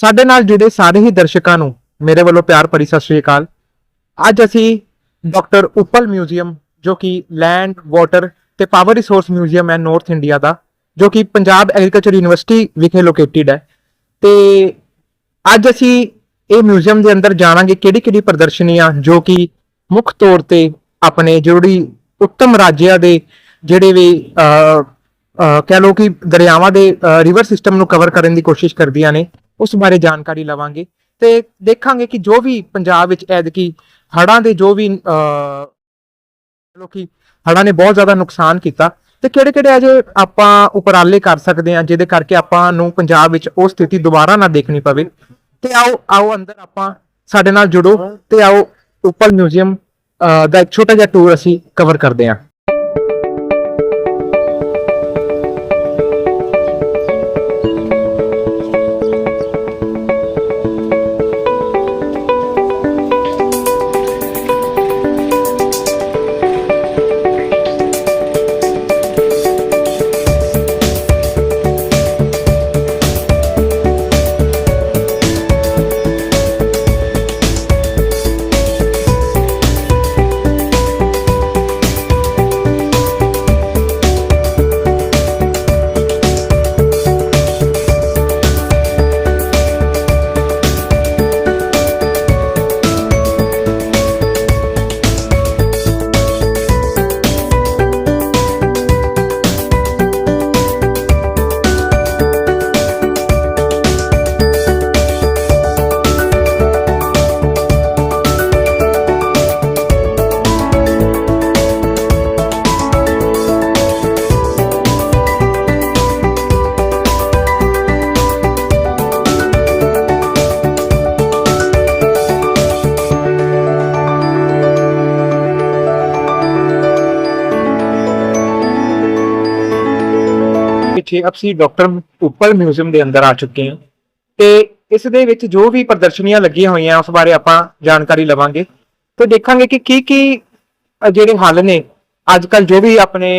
ਸਾਡੇ ਨਾਲ ਜੁੜੇ ਸਾਰੇ ਹੀ ਦਰਸ਼ਕਾਂ ਨੂੰ ਮੇਰੇ ਵੱਲੋਂ ਪਿਆਰ ਭਰੀ ਸਤਿ ਸ਼੍ਰੀ ਅਕਾਲ। ਅੱਜ ਅਸੀਂ ਡਾਕਟਰ ਉਪਲ ਮਿਊਜ਼ੀਅਮ, ਜੋ ਕਿ ਲੈਂਡ, ਵਾਟਰ ਤੇ ਪਾਵਰ ਰਿਸੋਰਸ ਮਿਊਜ਼ੀਅਮ ਹੈ ਨਾਰਥ ਇੰਡੀਆ ਦਾ, ਜੋ ਕਿ ਪੰਜਾਬ ਐਗਰੀਕਲਚਰ ਯੂਨੀਵਰਸਿਟੀ ਵਿਖੇ ਲੋਕੇਟਿਡ ਹੈ। ਤੇ ਅੱਜ ਅਸੀਂ ਇਹ ਮਿਊਜ਼ੀਅਮ ਦੇ ਅੰਦਰ ਜਾਣਾਂਗੇ ਕਿਹੜੀ ਕਿਹੜੀ ਪ੍ਰਦਰਸ਼ਨੀਆਂ ਜੋ ਕਿ ਮੁੱਖ ਤੌਰ ਤੇ ਆਪਣੇ ਜਿਹੜੀ ਉੱਤਮ ਰਾਜਿਆਂ ਦੇ ਜਿਹੜੇ ਵੀ ਕਹਿ ਲਓ ਕਿ ਦਰਿਆਵਾਂ ਦੇ ਰਿਵਰ ਸਿਸਟਮ ਨੂੰ ਕਵਰ ਕਰਨ ਦੀ ਕੋਸ਼ਿਸ਼ ਕਰਦੀਆਂ ਨੇ। ਉਸ ਬਾਰੇ ਜਾਣਕਾਰੀ ਲਵਾਂਗੇ ਤੇ ਦੇਖਾਂਗੇ ਕਿ ਜੋ ਵੀ ਪੰਜਾਬ ਵਿੱਚ ਐਦਕੀ ਹੜ੍ਹਾਂ ਦੇ ਜੋ ਵੀ ਅਹ, ਲੋਕੀ ਹੜ੍ਹਾਂ ਨੇ ਬਹੁਤ ਜ਼ਿਆਦਾ ਨੁਕਸਾਨ ਕੀਤਾ ਤੇ ਕਿਹੜੇ ਕਿਹੜੇ ਅਜੇ ਆਪਾਂ ਉਪਰਾਲੇ ਕਰ ਸਕਦੇ ਹਾਂ ਜਿਹਦੇ ਕਰਕੇ ਆਪਾਂ ਨੂੰ ਪੰਜਾਬ ਵਿੱਚ ਉਹ ਸਥਿਤੀ ਦੁਬਾਰਾ ਨਾ ਦੇਖਣੀ ਪਵੇ। ਤੇ ਆਓ ਆਓ ਅੰਦਰ ਆਪਾਂ ਸਾਡੇ ਨਾਲ ਜੁੜੋ ਤੇ ਆਓ ਉੱਪਰ ਮਿਊਜ਼ੀਅਮ ਦਾ ਇੱਕ ਛੋਟਾ ਜਿਹਾ ਟੂਰ ਅਸੀਂ ਕਵਰ ਕਰਦੇ ਹਾਂ। ਪਿੱਛੇ ਅਸੀਂ ਡਾਕਟਰ ਉਪਲ ਮਿਊਜ਼ੀਅਮ ਦੇ ਅੰਦਰ ਆ ਚੁੱਕੇ ਹਾਂ। ਤੇ ਇਸ ਦੇ ਵਿੱਚ ਜੋ ਵੀ ਪ੍ਰਦਰਸ਼ਨੀਆਂ ਲੱਗੀਆਂ ਹੋਈਆਂ, ਉਸ ਬਾਰੇ ਆਪਾਂ ਜਾਣਕਾਰੀ ਲਵਾਂਗੇ। ਤੇ ਦੇਖਾਂਗੇ ਕਿ ਕੀ ਕੀ ਜਿਹੜੇ ਹੱਲ ਨੇ ਅੱਜ ਕੱਲ ਜੋ ਵੀ ਆਪਣੇ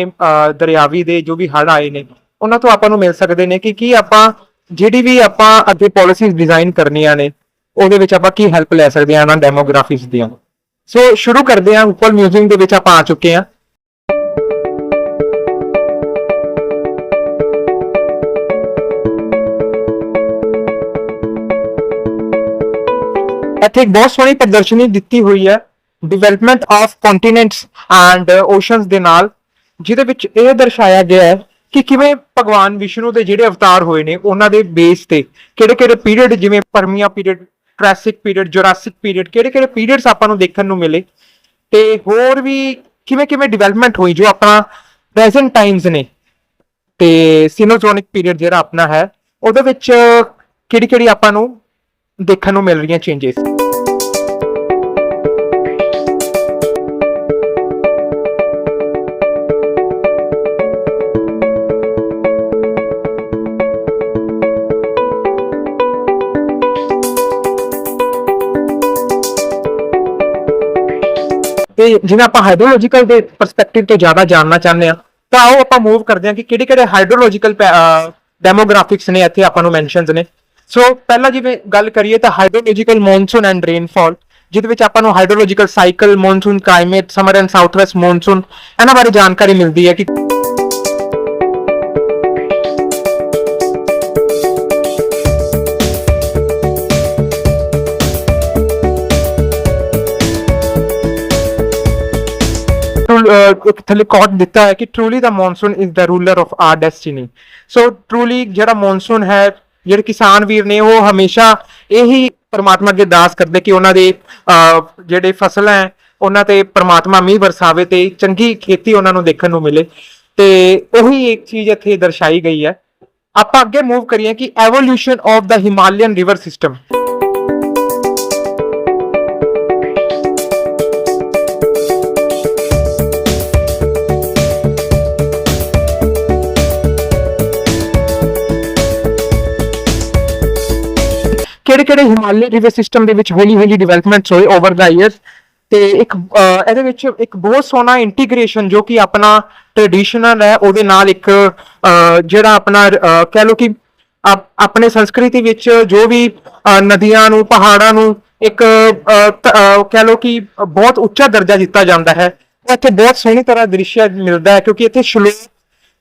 ਦਰਿਆਵੀ ਦੇ ਜੋ ਵੀ ਹੜ੍ਹ ਆਏ ਨੇ, ਉਹਨਾਂ ਤੋਂ ਆਪਾਂ ਨੂੰ ਮਿਲ ਸਕਦੇ ਨੇ ਕਿ ਕੀ ਆਪਾਂ, ਜਿਹੜੀ ਵੀ ਆਪਾਂ ਅੱਗੇ ਪਾਲਿਸੀਜ਼ ਡਿਜ਼ਾਈਨ ਕਰਨੀਆਂ ਨੇ, ਉਹਦੇ ਵਿੱਚ ਆਪਾਂ ਕੀ ਹੈਲਪ ਲੈ ਸਕਦੇ ਹਾਂ ਇਹਨਾਂ ਡੈਮੋਗ੍ਰਾਫੀਜ਼ ਦੀਆਂ। ਸੋ ਸ਼ੁਰੂ ਕਰਦੇ ਹਾਂ। ਉਪਲ ਮਿਊਜ਼ੀਅਮ ਦੇ ਵਿੱਚ ਆਪਾਂ ਆ ਚੁੱਕੇ ਹਾਂ। ਇੱਥੇ ਬਹੁਤ ਸੋਹਣੀ ਪ੍ਰਦਰਸ਼ਨੀ ਦਿੱਤੀ ਹੋਈ ਹੈ development of continents and oceans ਦੇ ਨਾਲ, ਜਿਹਦੇ ਵਿੱਚ ਇਹ ਦਰਸਾਇਆ ਗਿਆ ਹੈ ਕਿ ਕਿਵੇਂ ਭਗਵਾਨ ਵਿਸ਼ਨੂੰ ਦੇ ਜਿਹੜੇ ਅਵਤਾਰ ਹੋਏ ਨੇ, ਉਹਨਾਂ ਦੇ ਬੇਸ ਤੇ ਕਿਹੜੇ ਕਿਹੜੇ ਪੀਰੀਅਡ ਜਿਵੇਂ Permian period Triassic period Jurassic period ਕਿਹੜੇ ਕਿਹੜੇ ਪੀਰੀਅਡਸ ਆਪਾਂ ਨੂੰ ਦੇਖਣ ਨੂੰ ਮਿਲੇ ਤੇ ਹੋਰ ਵੀ ਕਿਵੇਂ ਕਿਵੇਂ ਡਿਵੈਲਪਮੈਂਟ ਹੋਈ ਜੋ ਆਪਣਾ ਪ੍ਰੈਜ਼ੈਂਟ ਟਾਈਮਸ ਨੇ। ਤੇ ਸਿਨੋਜ਼ੋਨਿਕ ਪੀਰੀਅਡ ਜਿਹੜਾ ਆਪਣਾ ਹੈ, ਉਹਦੇ ਵਿੱਚ ਕਿਹੜੀ ਕਿਹੜੀ ਆਪਾਂ ਨੂੰ ਦੇਖਣ ਨੂੰ ਮਿਲ ਰਹੀਆਂ ਚੇਂਜਸ ਤੇ ਜਿਵੇਂ ਆਪਾਂ ਹਾਈਡਰੋਲੋਜੀਕਲ ਦੇ ਪਰਸਪੈਕਟਿਵ ਤੋਂ ਜ਼ਿਆਦਾ ਜਾਣਨਾ ਚਾਹੁੰਦੇ ਆ ਤਾਂ ਆਓ ਆਪਾਂ ਮੂਵ ਕਰਦੇ ਹਾਂ ਕਿ ਕਿਹੜੇ ਕਿਹੜੇ ਹਾਈਡਰੋਲੋਜੀਕਲ ਡੈਮੋਗ੍ਰਾਫਿਕਸ ਨੇ ਇੱਥੇ ਆਪਾਂ ਨੂੰ ਮੈਂਸ਼ਨਸ ਨੇ। ਸੋ ਪਹਿਲਾਂ ਜਿਵੇਂ ਗੱਲ ਕਰੀਏ ਤਾਂ ਹਾਈਡਰੋਲੋਜੀਕਲ ਮੌਨਸੂਨ ਐਂਡ ਰੇਨਫਾਲ ਜਿਹਦੇ ਵਿੱਚ ਆਪਾਂ ਨੂੰ hydrological cycle monsoon climate summer and south west monsoon ਇਹਨਾਂ ਬਾਰੇ ਜਾਣਕਾਰੀ ਮਿਲਦੀ ਹੈ ਕਿ ਥੱਲੇ ਕੋਟ ਦਿੱਤਾ ਹੈ ਕਿ truly the monsoon is the ruler of our destiny so truly ਜਿਹੜਾ ਮੌਨਸੂਨ ਹੈ ਜਿਹੜੇ ਕਿਸਾਨ ਵੀਰ ਨੇ ਉਹ ਹਮੇਸ਼ਾ ਇਹੀ ਪਰਮਾਤਮਾ ਅੱਗੇ ਅਰਦਾਸ ਕਰਦੇ ਕਿ ਉਹਨਾਂ ਦੇ ਜਿਹੜੇ ਫਸਲ ਹੈ, ਉਹਨਾਂ ਤੇ ਪਰਮਾਤਮਾ ਮੀਂਹ ਵਰਸਾਵੇ ਤੇ ਚੰਗੀ ਖੇਤੀ ਉਹਨਾਂ ਨੂੰ ਦੇਖਣ ਨੂੰ ਮਿਲੇ। ਤੇ ਉਹੀ ਇੱਕ ਚੀਜ਼ ਇੱਥੇ ਦਰਸਾਈ ਗਈ ਹੈ। ਆਪਾਂ ਅੱਗੇ ਮੂਵ ਕਰੀਏ ਕਿ evolution of the Himalayan river system ਕਿਹੜੇ ਕਿਹੜੇ ਹਿਮਾਲਿਆ ਰਿਵਰ ਸਿਸਟਮ ਦੇ ਵਿੱਚ ਹੌਲੀ ਹੌਲੀ ਡਿਵੈਲਪਮੈਂਟਸ ਹੋਏ ਓਵਰ ਦਾ ਇਅਰਸ ਤੇ ਇੱਕ ਇਹਦੇ ਵਿੱਚ ਇੱਕ ਬਹੁਤ ਸੋਹਣਾ ਇੰਟੀਗ੍ਰੇਸ਼ਨ ਜੋ ਕਿ ਆਪਣਾ ਟ੍ਰੈਡੀਸ਼ਨਲ ਹੈ, ਉਹਦੇ ਨਾਲ ਇੱਕ ਜਿਹੜਾ ਆਪਣਾ ਕਹਿ ਲਓ ਕਿ ਆਪਣੇ ਸੰਸਕ੍ਰਿਤੀ ਵਿੱਚ ਜੋ ਵੀ ਨਦੀਆਂ ਨੂੰ, ਪਹਾੜਾਂ ਨੂੰ ਇੱਕ ਕਹਿ ਲਓ ਕਿ ਬਹੁਤ ਉੱਚਾ ਦਰਜਾ ਦਿੱਤਾ ਜਾਂਦਾ ਹੈ। ਇੱਥੇ ਬਹੁਤ ਸੋਹਣੀ ਤਰ੍ਹਾਂ ਦ੍ਰਿਸ਼ ਮਿਲਦਾ ਹੈ ਕਿਉਂਕਿ ਇੱਥੇ ਸ਼ਲੋਕ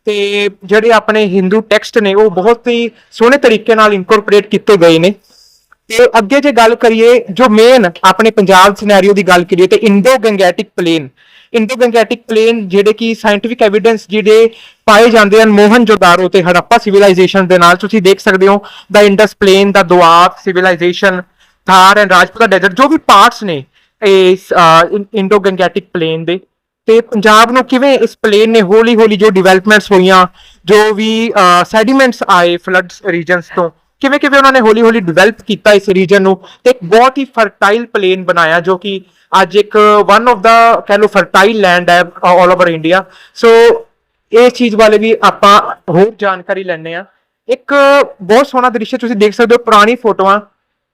ਤੇ ਜਿਹੜੇ ਆਪਣੇ ਹਿੰਦੂ ਟੈਕਸਟ ਨੇ, ਉਹ ਬਹੁਤ ਹੀ ਸੋਹਣੇ ਤਰੀਕੇ ਨਾਲ ਇਨਕੋਰਪੋਰੇਟ ਕੀਤੇ ਗਏ ਨੇ। ਤੇ ਅੱਗੇ ਜੇ ਗੱਲ ਕਰੀਏ, ਜੋ ਮੇਨ ਆਪਣੇ ਪੰਜਾਬ ਸਿਨੈਰੀਓ ਦੀ ਗੱਲ ਕਰੀਏ, ਤੇ Indo Gangetic plain Indo Gangetic plain ਜਿਹੜੇ ਕਿ ਸਾਇੰਟਿਫਿਕ ਐਵੀਡੈਂਸ ਜਿਹੜੇ ਪਾਏ ਜਾਂਦੇ ਹਨ, ਮੋਹਨ ਜੋਦਾਰੋ ਤੇ ਹੜੱਪਾ ਸਿਵਲਾਈਜੇਸ਼ਨ ਦੇ ਨਾਲ, ਤੁਸੀਂ ਦੇਖ ਸਕਦੇ ਹੋ the Indus plain the Doab civilization Thar and Rajputana desert ਜੋ ਵੀ ਪਾਰਟਸ ਨੇ, ਇਸ ਇੰਡੋ ਗੰਗੈਟਿਕ ਪਲੇਨ ਦੇ। ਤੇ ਪੰਜਾਬ ਨੂੰ ਕਿਵੇਂ ਇਸ ਪਲੇਨ ਨੇ ਹੌਲੀ ਹੌਲੀ ਜੋ ਡਿਵੈਲਪਮੈਂਟਸ ਹੋਈਆਂ, ਜੋ ਵੀ ਸੈਡੀਮੈਂਟਸ ਆਏ ਫਲੱਡਸ ਰੀਜਨਸ ਤੋਂ ਕਿਵੇਂ ਕਿਵੇਂ ਉਹਨਾਂ ਨੇ ਹੌਲੀ ਹੌਲੀ ਡਿਵੈਲਪ ਕੀਤਾ ਇਸ ਰੀਜਨ ਨੂੰ ਤੇ ਇੱਕ ਬਹੁਤ ਹੀ ਫਰਟਾਈਲ ਪਲੇਨ ਬਣਾਇਆ ਜੋ ਕਿ ਅੱਜ ਇੱਕ ਵਨ ਆਫ ਦਾ ਕਹਿ ਲਓ ਫਰਟਾਈਲ ਲੈਂਡ ਹੈ ਆਲ ਓਵਰ ਇੰਡੀਆ ਸੋ ਇਹ ਚੀਜ਼ ਬਾਰੇ ਵੀ ਆਪਾਂ ਹੋਰ ਜਾਣਕਾਰੀ ਲੈਣੇ ਆ ਇੱਕ ਬਹੁਤ ਸੋਹਣਾ ਦ੍ਰਿਸ਼ ਤੁਸੀਂ ਦੇਖ ਸਕਦੇ ਹੋ, ਪੁਰਾਣੀ ਫੋਟੋਆਂ।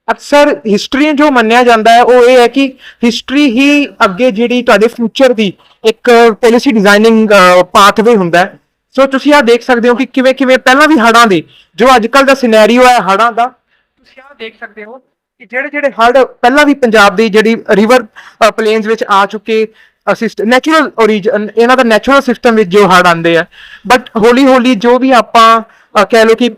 ਅਕਸਰ ਹਿਸਟਰੀ ਜੋ ਮੰਨਿਆ ਜਾਂਦਾ ਹੈ, ਉਹ ਇਹ ਹੈ ਕਿ ਹਿਸਟਰੀ ਹੀ ਅੱਗੇ ਜਿਹੜੀ ਤੁਹਾਡੇ ਫਿਊਚਰ ਦੀ ਇੱਕ ਪਾਲਿਸੀ ਡਿਜ਼ਾਈਨਿੰਗ ਪਾਥਵੇ ਹੁੰਦਾ ਹੈ। ਸੋ ਤੁਸੀਂ ਆ ਦੇਖ ਸਕਦੇ ਹੋ ਕਿ ਕਿਵੇਂ ਕਿਵੇਂ ਪਹਿਲਾਂ ਵੀ ਹੜਾਂ ਦੇ, ਜੋ ਅੱਜ ਕੱਲ ਦਾ ਸਿਨੈਰੀਓ ਹੈ ਹੜਾਂ ਦਾ, ਤੁਸੀਂ ਆ ਦੇਖ ਸਕਦੇ ਹੋ ਕਿ ਜਿਹੜੇ ਜਿਹੜੇ ਹੜ ਪਹਿਲਾਂ ਵੀ ਪੰਜਾਬ ਦੀ ਜਿਹੜੀ ਰਿਵਰ ਪਲੇਨਸ ਵਿੱਚ ਆ ਚੁੱਕੇ ਅਸਿਸਟ ਨੈਚੁਰਲ origin, ਇਹਨਾਂ ਦਾ ਨੈਚੁਰਲ ਸਿਸਟਮ ਵਿੱਚ ਜੋ ਹੜ ਆਉਂਦੇ ਆ ਬਟ ਹੌਲੀ ਹੌਲੀ ਜੋ ਵੀ ਆਪਾਂ ਕਹਿ ਲਓ ਕਿ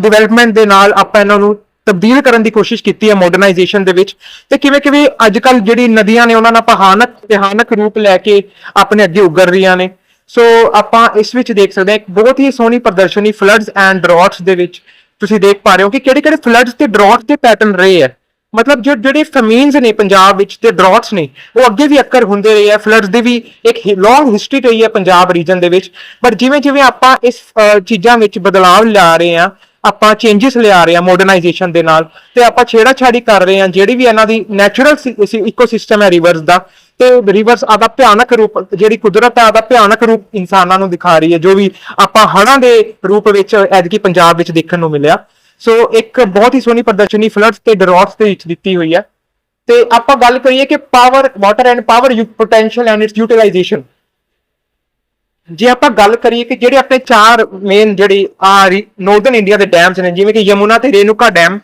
ਡਿਵੈਲਪਮੈਂਟ ਦੇ ਨਾਲ ਆਪਾਂ ਇਹਨਾਂ ਨੂੰ ਤਬਦੀਲ ਕਰਨ ਦੀ ਕੋਸ਼ਿਸ਼ ਕੀਤੀ ਹੈ ਮਾਡਰਨਾਈਜੇਸ਼ਨ ਦੇ ਵਿੱਚ, ਤੇ ਕਿਵੇਂ ਕਿਵੇਂ ਅੱਜ ਕੱਲ ਜਿਹੜੀ ਨਦੀਆਂ ਨੇ ਉਹਨਾਂ ਨਾਲ ਭਿਆਨਕ ਭਿਆਨਕ ਰੂਪ ਲੈ ਕੇ ਆਪਣੇ ਅੱਗੇ ਉੱਗਰ ਰਹੀਆਂ ਨੇ। ਸੋ ਆਪਾਂ ਇਸ ਵਿੱਚ ਦੇਖ ਸਕਦੇ ਹਾਂ ਇੱਕ ਬਹੁਤ ਹੀ ਸੋਹਣੀ ਪ੍ਰਦਰਸ਼ਨੀ ਫਲੱਡਸ ਐਂਡ ਡਰੌਟਸ ਦੇ ਵਿੱਚ ਤੁਸੀਂ ਦੇਖ ਪਾ ਰਹੇ ਹੋ ਕਿ ਕਿਹੜੇ ਕਿਹੜੇ ਫਲੱਡਸ ਤੇ ਡਰੌਟਸ ਦੇ ਪੈਟਰਨ ਰਹੇ ਆ। ਮਤਲਬ ਜੋ ਜਿਹੜੇ ਫਮੀਨਸ ਨੇ ਪੰਜਾਬ ਵਿੱਚ ਤੇ ਡਰੌਟਸ ਨੇ, ਉਹ ਅੱਗੇ ਵੀ ਅਕਰ ਹੁੰਦੇ ਰਹੇ ਆ। ਫਲੱਡਸ ਦੀ ਵੀ ਇੱਕ ਲੌਂਗ ਹਿਸਟਰੀ ਰਹੀ ਹੈ ਪੰਜਾਬ ਰੀਜਨ ਦੇ ਵਿੱਚ। ਪਰ ਜਿਵੇਂ ਜਿਵੇਂ ਆਪਾਂ ਇਸ ਚੀਜ਼ਾਂ ਵਿੱਚ ਬਦਲਾਵ ਲਿਆ ਰਹੇ ਆ, ਆਪਾਂ ਚੇਂਜਸ ਲਿਆ ਰਹੇ ਆ ਮਾਡਰਨਾਈਜੇਸ਼ਨ ਦੇ ਨਾਲ, ਤੇ ਆਪਾਂ ਛੇੜਾਛਾੜੀ ਕਰ ਰਹੇ ਆ, ਜਿਹੜੀ ਵੀ ਇਹਨਾਂ ਦੀ ਨੈਚੁਰਲ ਇਕੋਸਿਸਟਮ ਹੈ ਰਿਵਰਸ ਦਾ ਤੇ ਰਿਵਰਸ ਆਦਾ ਭਿਆਨਕ ਰੂਪ, ਜਿਹੜੀ ਕੁਦਰਤ ਹੈ, ਆਦਾ ਭਿਆਨਕ ਰੂਪ ਇਨਸਾਨਾਂ ਨੂੰ ਦਿਖਾ ਰਹੀ ਹੈ, ਜੋ ਵੀ ਆਪਾਂ ਹੜ੍ਹਾਂ ਦੇ ਰੂਪ ਵਿੱਚ, ਐਤਕੀ ਪੰਜਾਬ ਵਿੱਚ ਦੇਖਣ ਨੂੰ ਮਿਲਿਆ। ਸੋ ਇੱਕ ਬਹੁਤ ਹੀ ਸੋਹਣੀ ਪ੍ਰਦਰਸ਼ਨੀ ਫਲੱਡਸ ਤੇ ਡਰੌਟਸ ਦੇ ਵਿੱਚ ਦਿੱਤੀ ਹੋਈ ਹੈ। ਤੇ ਆਪਾਂ ਗੱਲ ਕਰੀਏ ਕਿ power water and power you potential and its utilization ਜੇ ਆਪਾਂ ਗੱਲ ਕਰੀਏ ਕਿ ਜਿਹੜੇ ਆਪਣੇ ਚਾਰ ਮੇਨ ਜਿਹੜੀ ਆ ਨੋਰਦਨ ਇੰਡੀਆ ਦੇ ਡੈਮਸ ਨੇ, ਜਿਵੇਂ ਕਿ ਯਮੁਨਾ ਤੇ ਰੇਣੂਕਾ ਡੈਮ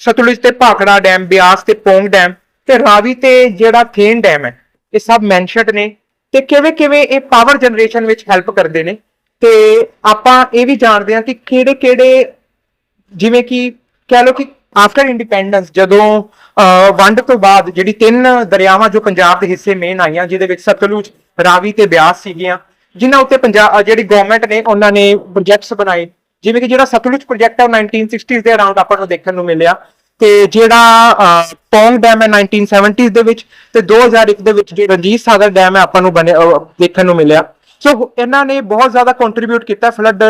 ਸਤਲੁਜ ਤੇ ਭਾਖੜਾ ਡੈਮ ਬਿਆਸ ਤੇ ਪੋਂਗ ਡੈਮ ਤੇ ਰਾਵੀ ਤੇ ਜਿਹੜਾ ਥੇਨ ਡੈਮ ਹੈ ਇਹ ਸਭ ਮੈਂਸ਼ਨਡ ਨੇ। ਤੇ ਕਿਵੇਂ ਕਿਵੇਂ ਇਹ ਪਾਵਰ ਜਨਰੇਸ਼ਨ ਵਿੱਚ ਹੈਲਪ ਕਰਦੇ ਨੇ। ਤੇ ਆਪਾਂ ਇਹ ਵੀ ਜਾਣਦੇ ਹਾਂ ਕਿ ਕਿਹੜੇ ਕਿਹੜੇ ਜਿਵੇਂ ਕਿ ਕਹਿ ਲਓ ਕਿ ਆਫਟਰ ਇੰਡੀਪੈਂਡੈਂਸ ਜਦੋਂ ਅਹ, ਵੰਡ ਤੋਂ ਬਾਅਦ ਜਿਹੜੀ ਤਿੰਨ ਦਰਿਆਵਾਂ ਜੋ ਪੰਜਾਬ ਦੇ ਹਿੱਸੇ ਮੇਨ ਆਈਆਂ ਜਿਹਦੇ ਵਿੱਚ ਸਤਲੁਜ ਰਾਵੀ ਤੇ ਬਿਆਸ ਸੀਗੀਆਂ ਜਿਨ੍ਹਾਂ ਉੱਤੇ ਪੰਜਾਬ ਜਿਹੜੀ ਗਵਰਨਮੈਂਟ ਨੇ ਉਹਨਾਂ ਨੇ ਪ੍ਰੋਜੈਕਟਸ ਬਣਾਏ। ਜਿਵੇਂ ਕਿ ਜਿਹੜਾ ਸਤਲੁਜ ਪ੍ਰੋਜੈਕਟ ਹੈ ਉਹ 1960s ਦੇ ਅਰਾਊਂਡ ਆਪਾਂ ਨੂੰ ਦੇਖਣ ਨੂੰ ਮਿਲਿਆ। ਤੇ ਜਿਹੜਾ ਅਹ, ਪੌਂਗ ਡੈਮ ਹੈ 1970s ਦੇ ਵਿੱਚ ਤੇ 2001 ਦੇ ਵਿੱਚ ਜਿਹੜਾ ਰਣਜੀਤ ਸਾਗਰ ਡੈਮ ਹੈ ਆਪਾਂ ਨੂੰ ਬਣੇ ਦੇਖਣ ਨੂੰ ਮਿਲਿਆ। ਸੋ ਇਹਨਾਂ ਨੇ ਬਹੁਤ ਜ਼ਿਆਦਾ ਕੰਟਰੀਬਿਊਟ ਕੀਤਾ ਫਲੱਡ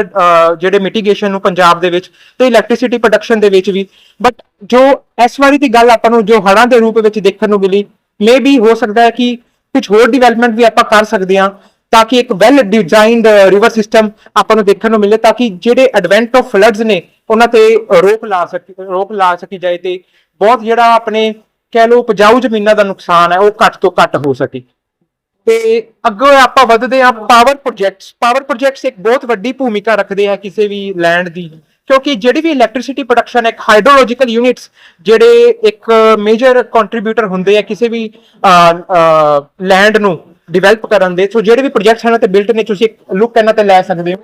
ਜਿਹੜੇ ਮਿਟੀਗੇਸ਼ਨ ਨੂੰ ਪੰਜਾਬ ਦੇ ਵਿੱਚ ਤੇ ਇਲੈਕਟ੍ਰਿਸਿਟੀ ਪ੍ਰੋਡਕਸ਼ਨ ਦੇ ਵਿੱਚ ਵੀ। ਬਟ ਜੋ ਇਸ ਵਾਰੀ ਦੀ ਗੱਲ ਆਪਾਂ ਨੂੰ ਜੋ ਹੜ੍ਹਾਂ ਦੇ ਰੂਪ ਵਿੱਚ ਦੇਖਣ ਨੂੰ ਮਿਲੀ ਮੇ ਵੀ ਹੋ ਸਕਦਾ ਹੈ ਕਿ ਕੁਝ ਹੋਰ ਡਿਵੈਲਪਮੈਂਟ ਵੀ ਆਪਾਂ ਕਰ ਸਕਦੇ ਹਾਂ ਤਾਂ ਕਿ ਇੱਕ ਵੈਲ ਡਿਜ਼ਾਈਨਡ ਰਿਵਰ ਸਿਸਟਮ ਆਪਾਂ ਨੂੰ ਦੇਖਣ ਨੂੰ ਮਿਲੇ ਤਾਂ ਕਿ ਜਿਹੜੇ ਐਡਵੈਂਟ ਆਫ ਫਲੱਡਸ ਨੇ ਉਹਨਾਂ ਤੇ ਰੋਕ ਲਾ ਸਕੀ, ਰੋਕ ਲਾ ਸਕੀ ਜਾਏ ਤੇ ਬਹੁਤ ਜਿਹੜਾ ਆਪਣੇ ਕਹਿ ਲਓ ਉਪਜਾਊ ਜ਼ਮੀਨਾਂ ਦਾ ਨੁਕਸਾਨ ਹੈ, ਉਹ ਘੱਟ ਤੋਂ ਘੱਟ ਹੋ ਸਕੇ। ਤੇ ਅੱਗੇ ਆਪਾਂ ਵਧਦੇ ਹਾਂ ਪਾਵਰ ਪ੍ਰੋਜੈਕਟਸ ਪਾਵਰ ਪ੍ਰੋਜੈਕਟਸ ਇੱਕ ਬਹੁਤ ਵੱਡੀ ਭੂਮਿਕਾ ਰੱਖਦੇ ਆ ਕਿਸੇ ਵੀ ਲੈਂਡ ਦੀ, ਕਿਉਂਕਿ ਜਿਹੜੀ ਵੀ ਇਲੈਕਟ੍ਰਿਸਿਟੀ ਪ੍ਰੋਡਕਸ਼ਨ ਇੱਕ ਹਾਈਡਰੋਲੋਜੀਕਲ ਯੂਨਿਟਸ ਜਿਹੜੇ ਇੱਕ ਮੇਜਰ ਕੰਟਰੀਬਿਊਟਰ ਹੁੰਦੇ ਆ ਕਿਸੇ ਵੀ ਲੈਂਡ ਨੂੰ ਡਿਵੈਲਪ ਕਰਨ ਦੇ ਸੋ ਜਿਹੜੇ ਵੀ ਪ੍ਰੋਜੈਕਟਸ ਹਨ ਤੇ ਬਿਲਟ ਨੇ, ਤੁਸੀਂ ਇੱਕ ਲੁੱਕ ਇਹਨਾਂ ਤੇ ਲੈ ਸਕਦੇ ਹੋ।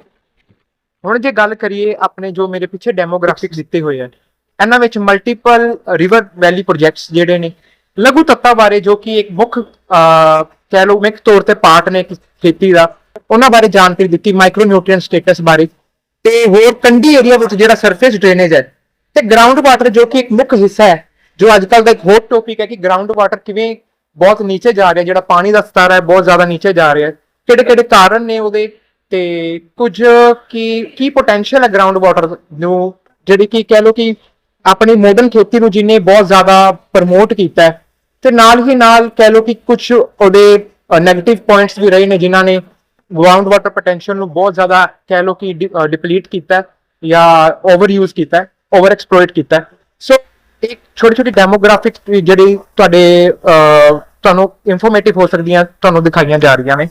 ਹੁਣ ਜੇ ਗੱਲ ਕਰੀਏ ਆਪਣੇ ਜੋ ਮੇਰੇ ਪਿੱਛੇ ਡੈਮੋਗ੍ਰਾਫਿਕਸ ਦਿੱਤੇ ਹੋਏ ਆ, ਇਹਨਾਂ ਵਿੱਚ ਮਲਟੀਪਲ ਰਿਵਰ ਵੈਲੀ ਪ੍ਰੋਜੈਕਟਸ ਜਿਹੜੇ ਨੇ, ਲਘੂ ਤੱਤਾਂ ਬਾਰੇ ਜੋ ਕਿ ਇੱਕ ਮੁੱਖ ਕਹਿ ਲਓ ਮੁੱਖ ਤੌਰ ਤੇ ਪਾਰਟ ਨੇ ਖੇਤੀ ਦਾ, ਉਹਨਾਂ ਬਾਰੇ ਜਾਣਕਾਰੀ ਦਿੱਤੀ ਮਾਈਕਰੋ ਨਿਊਟ੍ਰੀਐਂਟ ਸਟੇਟਸ ਬਾਰੇ। ਤੇ ਹੋਰ ਕੰਢੀ ਏਰੀਆ ਵਿੱਚ ਜਿਹੜਾ ਸਰਫੇਸ ਡਰੇਨੇਜ ਹੈ, ਤੇ ਗਰਾਊਂਡ ਵਾਟਰ ਜੋ ਕਿ ਇੱਕ ਮੁੱਖ ਹਿੱਸਾ ਹੈ, ਜੋ ਅੱਜ ਕੱਲ ਦਾ ਇੱਕ ਹੋਰ ਟੌਪਿਕ ਹੈ ਕਿ ਗਰਾਊਂਡ ਵਾਟਰ ਕਿਵੇਂ ਬਹੁਤ ਨੀਚੇ ਜਾ ਰਿਹਾ, ਜਿਹੜਾ ਪਾਣੀ ਦਾ ਸਤਰ ਹੈ, ਬਹੁਤ ਜ਼ਿਆਦਾ ਨੀਚੇ ਜਾ ਰਿਹਾ ਹੈ। ਕਿਹੜੇ ਕਿਹੜੇ ਕਾਰਨ ਨੇ ਉਹਦੇ? ਤੇ ਕੁਝ ਕੀ ਕੀ ਪੋਟੈਂਸ਼ੀਅਲ ਹੈ ਗਰਾਊਂਡ ਵਾਟਰ ਨੂੰ? ਜਿਹੜੀ ਕਿ ਕਹਿ ਲਓ ਕਿ ਆਪਣੀ ਮਾਡਰਨ ਖੇਤੀ ਨੂੰ ਜਿਹਨੇ ਬਹੁਤ ਜ਼ਿਆਦਾ ਪ੍ਰਮੋਟ ਕੀਤਾ ਹੈ। ਤੇ ਨਾਲ ਹੀ ਨਾਲ ਕਹਿ ਲਓ ਕਿ ਕੁਝ ਉਹਦੇ 네ਗੇਟਿਵ ਪੁਆਇੰਟਸ ਵੀ ਰਹੇ ਨੇ ਜਿਨ੍ਹਾਂ ਨੇ ਗਰਾਊਂਡ ਵਾਟਰ ਪੋਟੈਂਸ਼ੀਅਲ ਨੂੰ ਬਹੁਤ ਜ਼ਿਆਦਾ ਕਹਿ ਲਓ ਕਿ ਡਿਪਲੀਟ ਕੀਤਾ ਜਾਂ ਓਵਰ ਯੂਜ਼ ਕੀਤਾ ਓਵਰ ਐਕਸਪਲੋਇਟ ਕੀਤਾ ਸੋ ਇੱਕ ਛੋਟੀ ਛੋਟੀ ਡੈਮੋਗ੍ਰਾਫਿਕ ਜਿਹੜੀ ਤੁਹਾਡੇ ਤੁਹਾਨੂੰ ਇਨਫੋਰਮੇਟਿਵ ਹੋ ਸਕਦੀਆਂ, ਤੁਹਾਨੂੰ ਦਿਖਾਈਆਂ ਜਾ ਰਹੀਆਂ ਨੇ।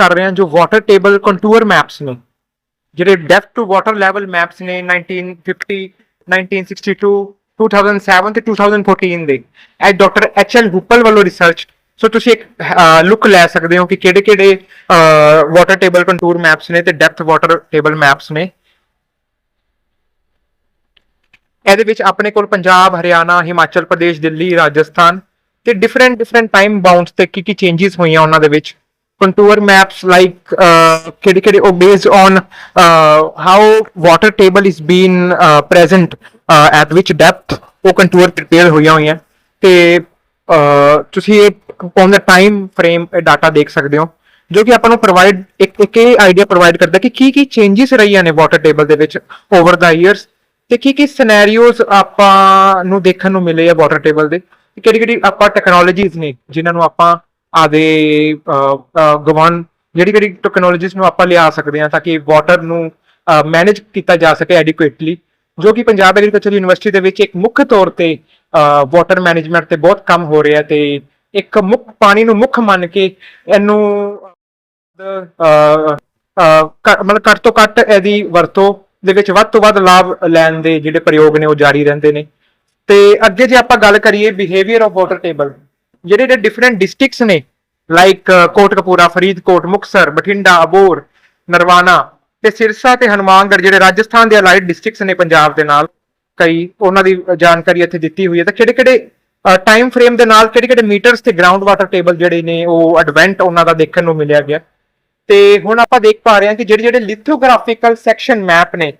ਕਰ ਰਹੇ ਹਾਂ, ਜੋ ਵਾਟਰ ਟੇਬਲ ਕੰਟੂਰ ਮੈਪਸ ਨੇ। ਜਿਹੜੇ depth to water level maps ਨੇ 1950 1962 2007 ਤੇ 2014 ਦੇ। ਇਹ ਡਾਕਟਰ ਐਚ ਐਲ ਹੁਪਲ ਵੱਲੋਂ ਰਿਸਰਚ ਸੋ ਤੁਸੀਂ ਇੱਕ ਲੁੱਕ ਲੈ ਸਕਦੇ ਹੋ ਕਿ ਕਿਹੜੇ ਕਿਹੜੇ ਵਾਟਰ ਟੇਬਲ ਕੰਟੂਰ ਮੈਪਸ ਨੇ ਤੇ ਡੈਪਥ ਵਾਟਰ ਟੇਬਲ ਮੈਪਸ ਨੇ। ਇਹਦੇ ਵਿੱਚ ਆਪਣੇ ਕੋਲ ਪੰਜਾਬ, ਹਰਿਆਣਾ, ਹਿਮਾਚਲ ਪ੍ਰਦੇਸ਼, ਦਿੱਲੀ, ਰਾਜਸਥਾਨ ਤੇ ਡਿਫਰੈਂਟ ਡਿਫਰੈਂਟ ਟਾਈਮ ਬਾਉਂਡਸ ਤੇ ਕੀ ਕੀ ਚੇਂजेस ਹੋਈਆਂ ਉਹਨਾਂ ਦੇ ਵਿੱਚ। ਕੰਟੂਰ ਮੈਪਸ ਲਾਈਕ ਕਿਹੜੇ ਕਿਹੜੇ ਉਹ based on how water table is been present at which depth ਉਹ ਕੰਟੂਰ ਪ੍ਰਿਪੇਅਰ ਹੋਈਆਂ ਹੋਈਆਂ। ਤੇ ਤੁਸੀਂ ਇਹ on the time frame data ਦੇਖ ਸਕਦੇ ਹੋ, ਜੋ ਕਿ ਆਪਾਂ ਨੂੰ ਪ੍ਰੋਵਾਈਡ ਇੱਕ ਇੱਕ ਇਹ ਆਈਡੀਆ ਪ੍ਰੋਵਾਈਡ ਕਰਦਾ ਕਿ ਕੀ ਕੀ ਚੇਂजेस ਰਹੀਆਂ ਨੇ ਵਾਟਰ ਟੇਬਲ ਦੇ ਵਿੱਚ ਓਵਰ ਦਾ ਇਅਰਸ ਤੇ ਕੀ ਕੀ ਸਿਨੈਰੀਓਜ਼ ਆਪਾਂ ਨੂੰ ਦੇਖਣ ਨੂੰ ਮਿਲੇ ਆ ਵਾਟਰ ਟੇਬਲ ਦੇ। ਕਿਹੜੀ ਕਿਹੜੀ ਆਪਾਂ ਟੈਕਨੋਲੋਜੀਜ਼ ਨੇ, ਜਿਨ੍ਹਾਂ ਨੂੰ ਆਪਾਂ ਆਦੇ ਗਵਨ ਜਿਹੜੀ ਕਿਹੜੀ ਟੈਕਨੋਲੋਜੀਜ਼ ਨੂੰ ਆਪਾਂ ਲਿਆ ਸਕਦੇ ਹਾਂ ਤਾਂ ਕਿ ਵਾਟਰ ਨੂੰ ਮੈਨੇਜ ਕੀਤਾ ਜਾ ਸਕੇ ਐਡਿਕੁਏਟਲੀ ਜੋ ਕਿ ਪੰਜਾਬ ਐਗਰੀਕਲਚਰ ਯੂਨੀਵਰਸਿਟੀ ਦੇ ਵਿੱਚ ਇੱਕ ਮੁੱਖ ਤੌਰ ਤੇ ਵਾਟਰ ਮੈਨੇਜਮੈਂਟ ਤੇ ਬਹੁਤ ਕੰਮ ਹੋ ਰਿਹਾ ਤੇ ਇੱਕ ਮੁੱਖ, ਪਾਣੀ ਨੂੰ ਮੁੱਖ ਮੰਨ ਕੇ ਇਹਨੂੰ ਮਤਲਬ ਘੱਟ ਤੋਂ ਘੱਟ ਇਹਦੀ ਵਰਤੋਂ ਦੇ ਵਿੱਚ ਵੱਧ ਤੋਂ ਵੱਧ ਲਾਭ ਲੈਣ ਦੇ ਜਿਹੜੇ ਪ੍ਰਯੋਗ ਨੇ ਉਹ ਜਾਰੀ ਰਹਿੰਦੇ ਨੇ। ਤੇ ਅੱਗੇ ਜੇ ਆਪਾਂ ਗੱਲ ਕਰੀਏ ਬਿਹੇਵੀਅਰ ਆਫ ਵਾਟਰ ਟੇਬਲ ਜਿਹੜੇ ਜਿਹੜੇ ਡਿਫਰੈਂਟ ਡਿਸਟ੍ਰਿਕਟਸ ਨੇ ਲਾਈਕ ਕੋਟਕਪੂਰਾ, ਫਰੀਦਕੋਟ ਮੁਕਸਰ ਬਠਿੰਡਾ ਅਬੋਰ ਨਰਵਾਣਾ ਤੇ ਸਿਰਸਾ ਤੇ ਹਨੂਮਾਨਗੜ੍ਹ ਜਿਹੜੇ ਰਾਜਸਥਾਨ ਦੇ ਅਲਾਈਡ ਡਿਸਟ੍ਰਿਕਟਸ ਨੇ ਪੰਜਾਬ ਦੇ ਨਾਲ, ਕਈ ਉਹਨਾਂ ਦੀ ਜਾਣਕਾਰੀ ਇੱਥੇ ਦਿੱਤੀ ਹੋਈ ਹੈ ਤਾਂ ਕਿਹੜੇ ਕਿਹੜੇ ਟਾਈਮ ਫਰੇਮ ਦੇ ਨਾਲ ਕਿਹੜੇ ਕਿਹੜੇ ਮੀਟਰਸ ਤੇ ਗਰਾਊਂਡ ਵਾਟਰ ਟੇਬਲ ਜਿਹੜੇ ਨੇ ਉਹ ਐਡਵੈਂਟ ਉਹਨਾਂ ਦਾ ਦੇਖਣ ਨੂੰ ਮਿਲਿਆ ਗਿਆ। ਤੇ ਹੁਣ ਆਪਾਂ ਦੇਖ ਪਾ ਰਹੇ ਹਾਂ ਕਿ ਜਿਹੜੇ ਜਿਹੜੇ ਲਿਥੋਗ੍ਰਾਫਿਕਲ ਸੈਕਸ਼ਨ ਮੈਪ ਨੇ